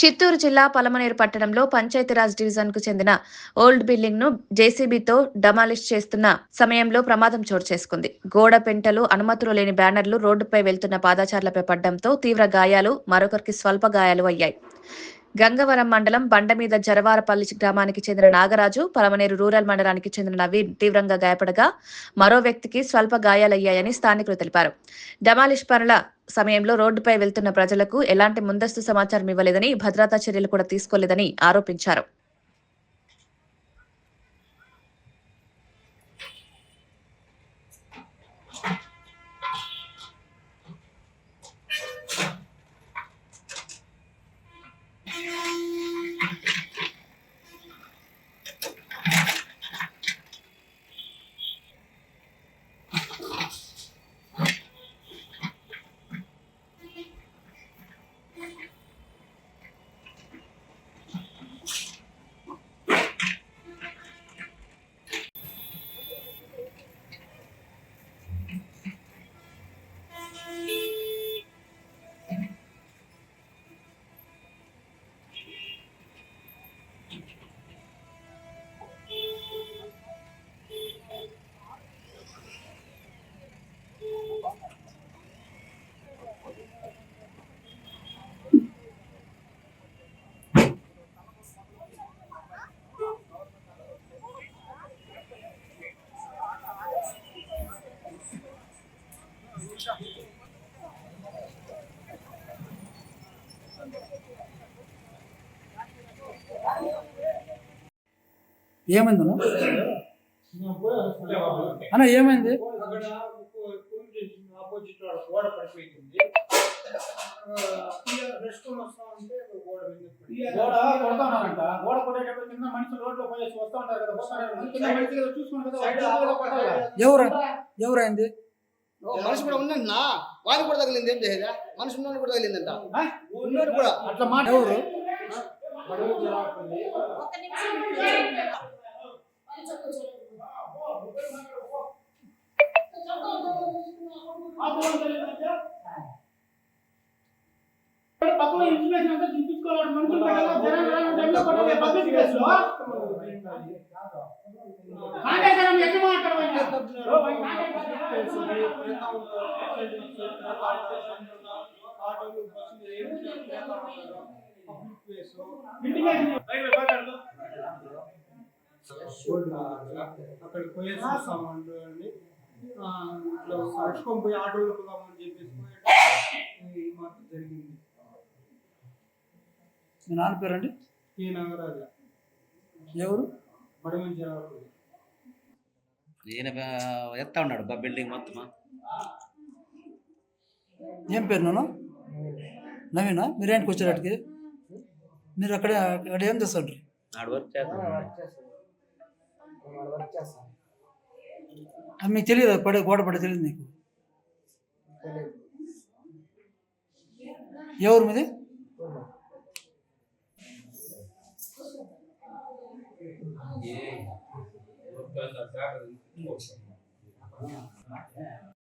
చిత్తూరు జిల్లా పలమనేరు పట్టణంలో పంచాయతీరాజ్ డివిజన్కు చెందిన ఓల్డ్ బిల్డింగ్ను జేసీబీతో డమాలిష్ చేస్తున్న సమయంలో ప్రమాదం చోటు చేసుకుంది. గోడ పెంటలు అనుమతులు లేని బ్యానర్లు రోడ్డుపై వెళ్తున్న పాదాచారులపై పడడంతో తీవ్ర గాయాలు మరొకరికి స్వల్ప గాయాలు అయ్యాయి. గంగవరం మండలం బండమీద జరవారపల్లి గ్రామానికి చెందిన నాగరాజు పలమనేరు రూరల్ మండలానికి చెందిన నవీన్ తీవ్రంగా గాయపడగా మరో వ్యక్తికి స్వల్ప గాయాలయ్యాయని స్థానికులు తెలిపారు. డమాలిష్ పనుల సమయంలో రోడ్డుపై వెళ్తున్న ప్రజలకు ఎలాంటి ముందస్తు సమాచారం ఇవ్వలేదని భద్రతా చర్యలు కూడా తీసుకోలేదని ఆరోపించారు. ఏమైంది అన్న? ఏమైంది అక్కడ ఆపోజిట్ గోడ వస్తా ఉంటే గోడ మీద గోడ కొడతానంట గోడ కొట్టేటప్పుడు కింద మనుషులు రోడ్లో పోయేసి వస్తూ ఉంటారు కదా వస్తారు కింద మనిషి కదా చూసుకుని కదా Side వచ్చి లో గోడ కొట్టాలి. కొట్టాలి. ఎవరు ఎవరైంది ఓ, మనిషి కూడా ఉందన్నా వాడిని కూడా తగిలింది ఏం చేసేదా మనిషి ఉన్నోడు కూడా తగిలిందంట? ఉన్నోడు కూడా అట్లా మాట ఎవరు పక్కన ఇన్స్టిట్యూషన్ అంతా చూపించుకోవాలి మనుషులు పెట్టాలి జనాలు రాను టైంలో కొట్టాలి పబ్లిక్ ప్లేస్ లో కాంటాక్ట్ ఎట్లా మాట్లాడవాలి ఆటోలు బస్సులు ఏం పబ్లిక్ ప్లేస్ అక్కడికి పోయేసి వస్తామండి అండి ఆ, ఇట్లా నడుచుకొని పోయి ఆటోలో పోదామని చెప్పేసి పోయేటప్పుడు ఈ మాత్రం జరిగింది. మీ నాన్న పేరండి? నాగరాజ. ఎవరు? బడిమంచి ఈయన ఎత్తా ఉన్నాడు బా బిల్డింగ్ మొత్తం ఏం పేరు నాన్న? నవీనా? మీరు ఏంటికి వచ్చారటికి మీరు అక్కడ అక్కడ ఏం చేస్తారు ఆడ వర్క్ చేస్తాడు అది మీకు తెలియదు పడే గోడ పడే తెలియదు మీకు ఎవరు మీది